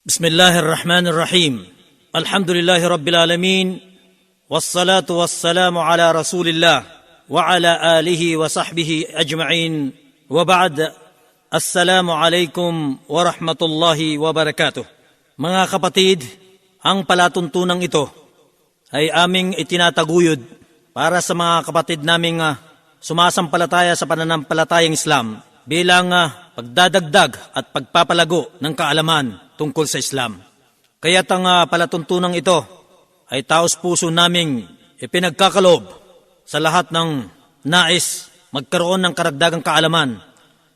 بسم الله الرحمن الرحيم الحمد لله رب العالمين والصلاة والسلام على رسول الله وعلى آله وصحبه أجمعين وبعد السلام عليكم ورحمة الله وبركاته Mga kapatid, ang palatuntunang ito ay aming itinataguyod para sa mga kapatid naming ah, sumasampalataya sa pananampalatayang Islam bilang ah, pagdadagdag at pagpapalago ng kaalaman tungkol sa Islam. Kaya't ang ah, palatuntunang ito ay taos puso naming ipinagkakalob sa lahat ng nais magkaroon ng karagdagang kaalaman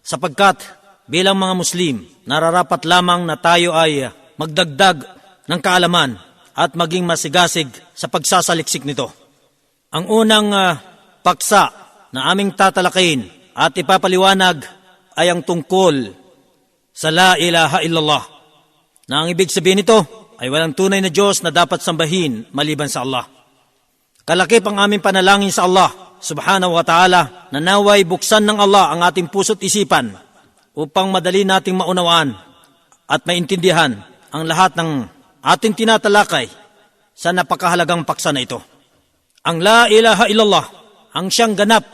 sapagkat bilang mga Muslim, nararapat lamang na tayo ay magdagdag ng kaalaman at maging masigasig sa pagsasaliksik nito. Ang unang ah, paksa na aming tatalakayin at ipapaliwanag ay ang tungkol sa La ilaha illallah. Na ang ibig sabihin nito ay walang tunay na Diyos na dapat sambahin maliban sa Allah. Kalakip ang aming panalangin sa Allah subhanahu wa ta'ala na naway buksan ng Allah ang ating puso't isipan upang madali nating maunawaan at maintindihan ang lahat ng ating tinatalakay sa napakahalagang paksa na ito. Ang La ilaha illallah, ang siyang ganap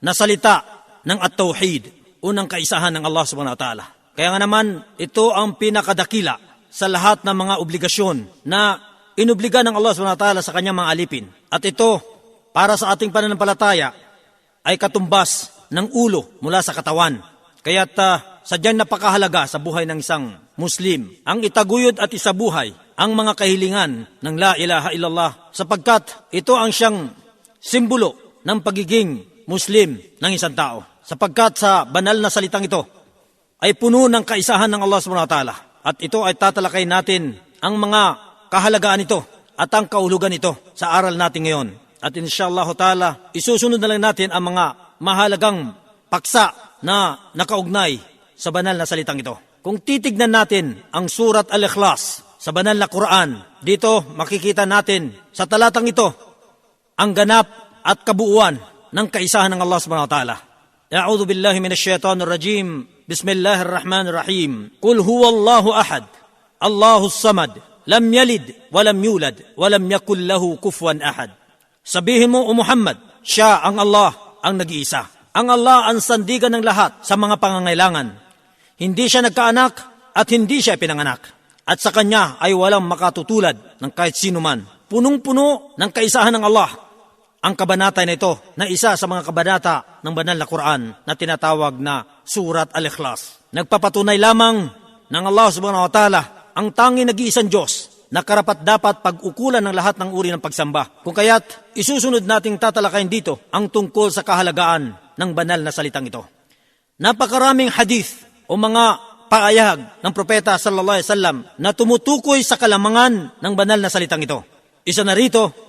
na salita ng at-tauhid, unang kaisahan ng Allah subhanahu wa ta'ala. Kaya nga naman, ito ang pinakadakila sa lahat ng mga obligasyon na inobliga ng Allah subhanahu wa ta'ala sa kanyang mga alipin. At ito, para sa ating pananampalataya, ay katumbas ng ulo mula sa katawan. Kaya't uh, sadyang napakahalaga sa buhay ng isang Muslim ang itaguyod at isabuhay ang mga kahilingan ng La ilaha illallah sapagkat ito ang siyang simbolo ng pagiging Muslim ng isang tao. Sapagkat sa banal na salitang ito ay puno ng kaisahan ng Allah subhanahu wa ta'ala. At ito ay tatalakay natin ang mga kahalagaan nito at ang kaulugan nito sa aral natin ngayon. At inshallah ta'ala, isusunod na lang natin ang mga mahalagang paksa na nakaugnay sa banal na salitang ito. Kung titignan natin ang surat Al-Ikhlas sa banal na Quran, dito makikita natin sa talatang ito ang ganap at kabuuan ng kaisahan ng Allah subhanahu wa ta'ala. A'udhu billahi minash shaitanir rajim. Bismillahir rahmanir rahim. Qul huwallahu ahad. Allahus samad. Lam yalid wa lam yulad wa lam yakul lahu kufuwan ahad. Sabihin mo o Muhammad, siya ang Allah ang nag-iisa. Ang Allah ang sandigan ng lahat sa mga pangangailangan. Hindi siya nagkaanak at hindi siya pinanganak. At sa kanya ay walang makatutulad ng kahit sino man. Punong-puno ng kaisahan ng Allah ang kabanata na ito na isa sa mga kabanata ng banal na Quran na tinatawag na Surat Al-Ikhlas. Nagpapatunay lamang ng Allah subhanahu wa ta'ala ang tangi nag-iisang Diyos na karapat dapat pag-ukulan ng lahat ng uri ng pagsamba. Kung kaya't isusunod nating tatalakayin dito ang tungkol sa kahalagaan ng banal na salitang ito. Napakaraming hadith o mga paayag ng propeta sallallahu alaihi wasallam na tumutukoy sa kalamangan ng banal na salitang ito. Isa na rito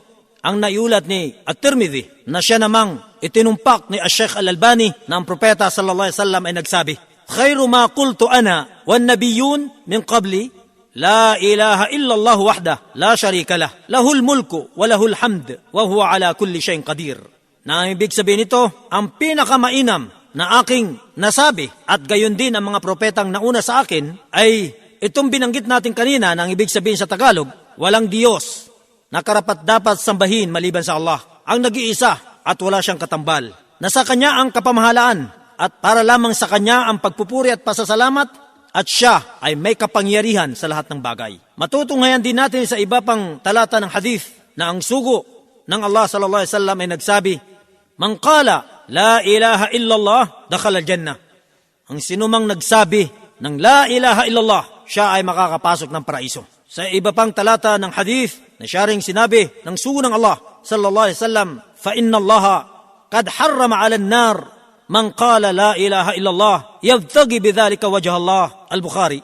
ang naiulat ni At-Tirmidhi na siya namang itinumpak ni Ash-Sheikh Al-Albani na ang propeta sallallahu alaihi wasallam ay nagsabi, "Khairu ma qultu ana wan nabiyyun min qabli La ilaha illallah wahda, la sharika lah. Lahul mulku wa lahul hamd, wa huwa ala kulli shayin qadir. Na ibig sabihin nito, ang pinakamainam na aking nasabi at gayon din ang mga propetang nauna sa akin ay itong binanggit natin kanina na ang ibig sabihin sa Tagalog, walang Diyos na karapat dapat sambahin maliban sa Allah. Ang nag-iisa at wala siyang katambal. Nasa Kanya ang kapamahalaan at para lamang sa Kanya ang pagpupuri at pasasalamat at siya ay may kapangyarihan sa lahat ng bagay. Matutunghayan din natin sa iba pang talata ng hadith na ang sugo ng Allah sallallahu alaihi wasallam ay nagsabi, "Man qala la ilaha illallah dakhala al-jannah." Ang sinumang nagsabi ng la ilaha illallah, siya ay makakapasok ng paraiso. Sa iba pang talata ng hadith na siya ring sinabi ng sugo Allah sallallahu alaihi wasallam, "Fa inna Allah qad harrama 'ala an-nar man qala la ilaha illallah yabtagi bidhalika wajah Allah al-Bukhari.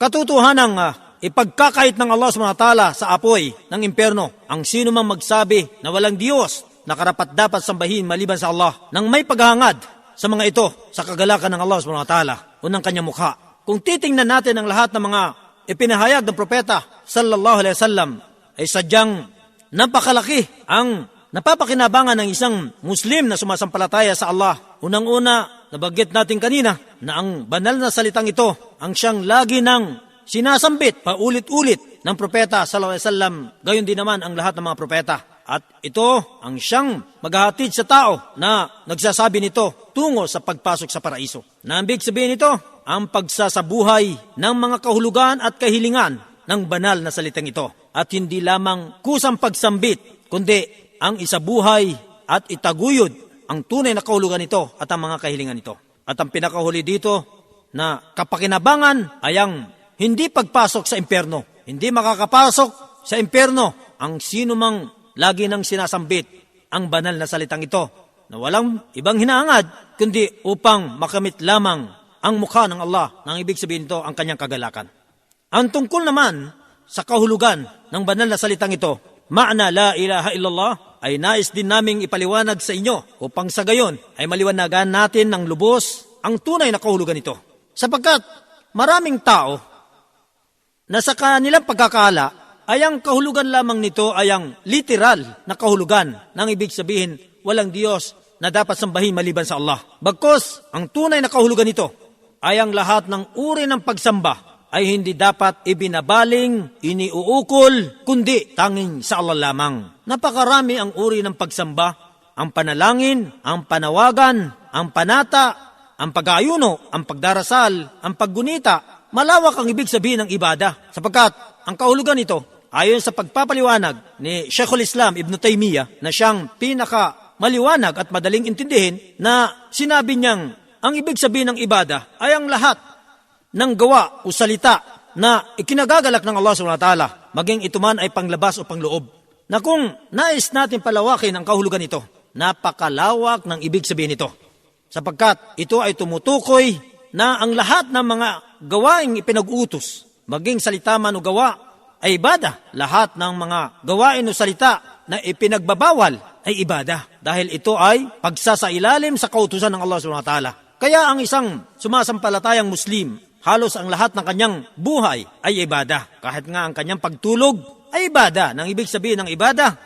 Katotohanan uh, ipagkakait ng Allah subhanahu wa ta'ala sa apoy ng impyerno ang sino mang magsabi na walang Diyos na karapat dapat sambahin maliban sa Allah nang may paghahangad sa mga ito sa kagalakan ng Allah subhanahu wa ta'ala o ng kanyang mukha. Kung titingnan natin ang lahat ng mga ipinahayag ng propeta sallallahu alaihi wasallam ay sadyang napakalaki ang napapakinabangan ng isang Muslim na sumasampalataya sa Allah. Unang-una, nabanggit natin kanina na ang banal na salitang ito ang siyang lagi ng sinasambit paulit-ulit ng propeta sallallahu alaihi wasallam. Gayon din naman ang lahat ng mga propeta. At ito ang siyang maghahatid sa tao na nagsasabi nito tungo sa pagpasok sa paraiso. Na ang big sabihin nito, ang pagsasabuhay ng mga kahulugan at kahilingan ng banal na salitang ito. At hindi lamang kusang pagsambit, kundi ang isabuhay at itaguyod ang tunay na kahulugan nito at ang mga kahilingan nito. At ang pinakahuli dito na kapakinabangan ay ang hindi pagpasok sa impyerno. Hindi makakapasok sa impyerno ang sino mang lagi nang sinasambit ang banal na salitang ito na walang ibang hinaangad kundi upang makamit lamang ang mukha ng Allah nang ibig sabihin nito ang kanyang kagalakan. Ang tungkol naman sa kahulugan ng banal na salitang ito, ma'na la ilaha illallah, ay nais din naming ipaliwanag sa inyo upang sa gayon ay maliwanagan natin ng lubos ang tunay na kahulugan nito. Sapagkat maraming tao na sa kanilang pagkakala ay ang kahulugan lamang nito ay ang literal na kahulugan nang ibig sabihin walang Diyos na dapat sambahin maliban sa Allah. Bagkos, ang tunay na kahulugan nito ay ang lahat ng uri ng pagsamba ay hindi dapat ibinabaling, iniuukol, kundi tanging sa Allah lamang. Napakarami ang uri ng pagsamba, ang panalangin, ang panawagan, ang panata, ang pag-aayuno, ang pagdarasal, ang paggunita, malawak ang ibig sabihin ng ibada. Sapagkat ang kahulugan nito, ayon sa pagpapaliwanag ni Sheikhul Islam Ibn Taymiyyah na siyang pinaka maliwanag at madaling intindihin na sinabi niyang ang ibig sabihin ng ibada ay ang lahat ng gawa o salita na ikinagagalak ng Allah subhanahu wa ta'ala, maging ito man ay panglabas o pangloob. Na kung nais natin palawakin ang kahulugan nito, napakalawak ng ibig sabihin nito. Sapagkat ito ay tumutukoy na ang lahat ng mga gawaing ipinag-utos, maging salita man o gawa, ay ibada. Lahat ng mga gawain o salita na ipinagbabawal ay ibada. Dahil ito ay pagsasailalim sa kautusan ng Allah subhanahu wa ta'ala. Kaya ang isang sumasampalatayang Muslim, halos ang lahat ng kanyang buhay ay ibada. Kahit nga ang kanyang pagtulog ay ibada. Nang ibig sabihin ng ibada,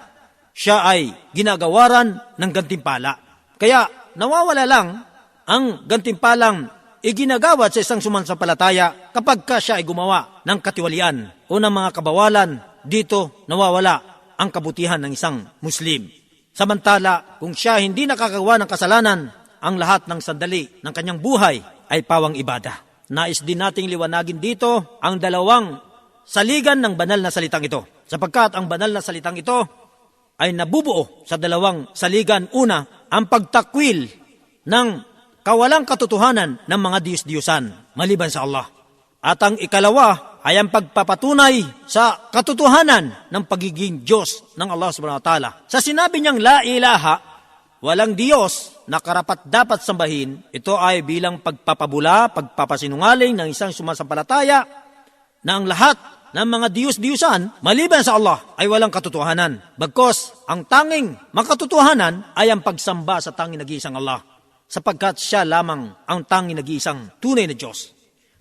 siya ay ginagawaran ng gantimpala. Kaya nawawala lang ang gantimpalang iginagawad sa isang sumansampalataya kapag ka siya ay gumawa ng katiwalian o ng mga kabawalan, dito nawawala ang kabutihan ng isang Muslim. Samantala, kung siya hindi nakakagawa ng kasalanan, ang lahat ng sandali ng kanyang buhay ay pawang ibada. Nais din nating liwanagin dito ang dalawang saligan ng banal na salitang ito. Sapagkat ang banal na salitang ito ay nabubuo sa dalawang saligan. Una, ang pagtakwil ng kawalang katotohanan ng mga Diyos-Diyosan maliban sa Allah. At ang ikalawa ay ang pagpapatunay sa katotohanan ng pagiging Diyos ng Allah subhanahu wa ta'ala. Sa sinabi niyang la ilaha, walang Diyos na karapat dapat sambahin, ito ay bilang pagpapabula, pagpapasinungaling ng isang sumasampalataya na ang lahat ng mga Diyos-Diyusan maliban sa Allah ay walang katotohanan. Bagkos, ang tanging makatotohanan ay ang pagsamba sa tanging nag-iisang Allah sapagkat siya lamang ang tanging nag-iisang tunay na Diyos.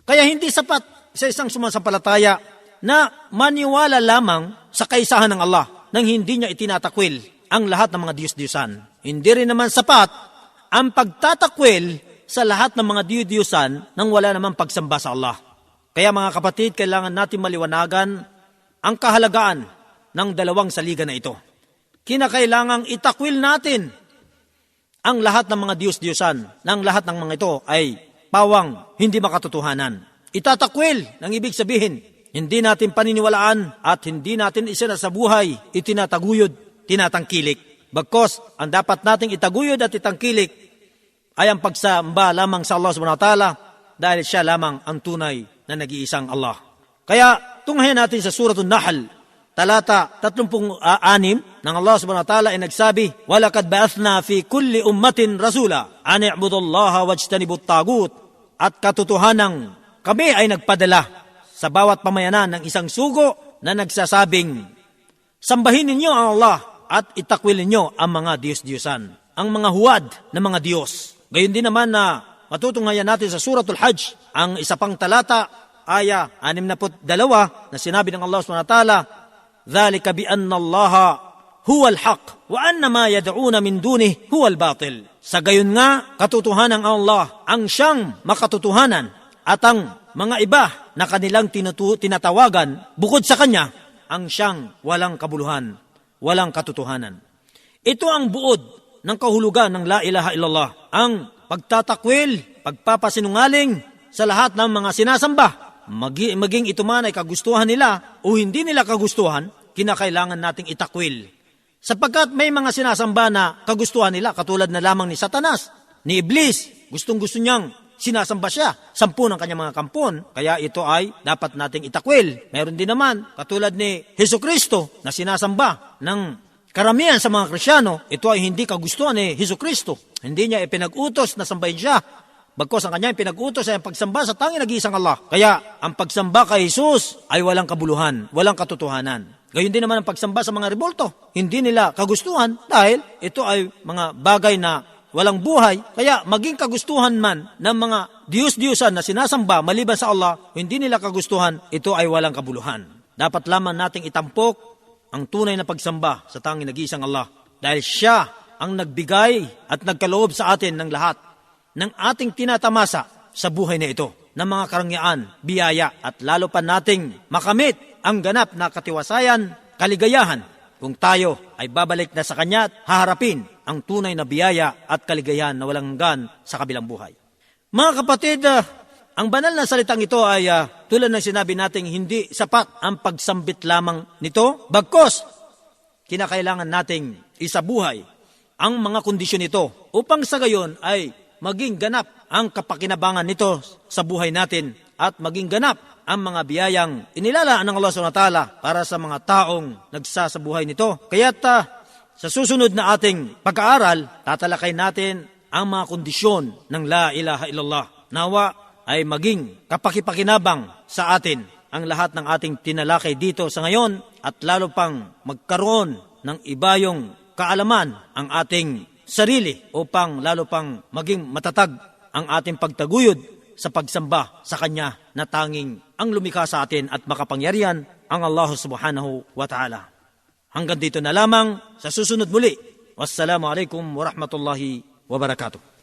Kaya hindi sapat sa isang sumasampalataya na maniwala lamang sa kaisahan ng Allah nang hindi niya itinatakwil ang lahat ng mga Diyos-Diyosan. Hindi rin naman sapat ang pagtatakwil sa lahat ng mga Diyos-Diyosan nang wala namang pagsamba sa Allah. Kaya mga kapatid, kailangan natin maliwanagan ang kahalagaan ng dalawang saligan na ito. Kinakailangang itakwil natin ang lahat ng mga Diyos-Diyosan ng lahat ng mga ito ay pawang hindi makatotohanan. Itatakwil ng ibig sabihin, hindi natin paniniwalaan at hindi natin isinasabuhay, itinataguyod, tinatangkilik. Bagkos, ang dapat nating itaguyod at itangkilik ay ang pagsamba lamang sa Allah subhanahu wa ta'ala dahil siya lamang ang tunay na nag-iisang Allah. Kaya tunghayan natin sa Suratul Nahl, talata 36 ng Allah subhanahu wa ta'ala ay nagsabi, وَلَكَدْ بَأَثْنَا فِي كُلِّ أُمَّةٍ رَسُولًا أَنِ اعْبُدُوا اللَّهَ وَاجْتَنِبُوا الطَّاغُوتَ At katotohanang kami ay nagpadala sa bawat pamayanan ng isang sugo na nagsasabing, Sambahin ninyo ang Allah at itakwil ninyo ang mga Diyos-Diyosan, ang mga huwad na mga Diyos. Gayon din naman na matutunghayan natin sa Suratul Hajj, ang isa pang talata, aya 62 na sinabi ng Allah subhanahu wa ta'ala, ذلك بأن الله هو الحق وأن ما يدعون من دونه هو الباطل. Sa gayon nga, katotohanan ng Allah ang siyang makatotohanan at ang mga iba na kanilang tinutu- tinatawagan bukod sa kanya ang siyang walang kabuluhan, walang katotohanan. Ito ang buod ng kahulugan ng La ilaha illallah, ang pagtatakwil, pagpapasinungaling sa lahat ng mga sinasamba. Magi- maging ito man ay kagustuhan nila o hindi nila kagustuhan, kinakailangan nating itakwil. Sapagkat may mga sinasamba na kagustuhan nila, katulad na lamang ni Satanas, ni Iblis, gustong gusto niyang sinasamba siya, sampu ng kanyang mga kampon, kaya ito ay dapat nating itakwil. Meron din naman, katulad ni Heso Kristo, na sinasamba ng karamihan sa mga Krisyano, ito ay hindi kagustuhan ni Heso Kristo. Hindi niya ipinag-utos na sambahin siya. Bagkos ang kanyang pinag-utos ay ang pagsamba sa tanging nag-iisang Allah. Kaya ang pagsamba kay Jesus ay walang kabuluhan, walang katotohanan. Gayon din naman ang pagsamba sa mga rebolto. Hindi nila kagustuhan dahil ito ay mga bagay na walang buhay. Kaya maging kagustuhan man ng mga Diyos-Diyosan na sinasamba maliban sa Allah, hindi nila kagustuhan, ito ay walang kabuluhan. Dapat lamang nating itampok ang tunay na pagsamba sa tanging nag-iisang Allah. Dahil siya ang nagbigay at nagkaloob sa atin ng lahat ng ating tinatamasa sa buhay na ito ng mga karangyaan, biyaya at lalo pa nating makamit ang ganap na katiwasayan, kaligayahan kung tayo ay babalik na sa Kanya at haharapin ang tunay na biyaya at kaligayahan na walang hanggan sa kabilang buhay. Mga kapatid, ah, ang banal na salitang ito ay ah, tulad ng sinabi nating hindi sapat ang pagsambit lamang nito. Bagkos, kinakailangan nating isabuhay ang mga kondisyon nito upang sa gayon ay maging ganap ang kapakinabangan nito sa buhay natin at maging ganap ang mga biyayang inilalaan ng Allah SWT para sa mga taong nagsasabuhay nito. Kaya't ah, sa susunod na ating pag-aaral, tatalakay natin ang mga kondisyon ng La ilaha illallah. Nawa ay maging kapakipakinabang sa atin ang lahat ng ating tinalakay dito sa ngayon at lalo pang magkaroon ng ibayong kaalaman ang ating sarili upang lalo pang maging matatag ang ating pagtaguyod sa pagsamba sa Kanya na tanging ang lumikha sa atin at makapangyarihan ang Allah subhanahu wa ta'ala. Hanggang dito na lamang sa susunod muli. Wassalamu alaikum warahmatullahi wabarakatuh.